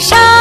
上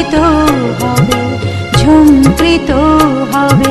ঝুমকৃত হবে ঝুমকৃত হবে।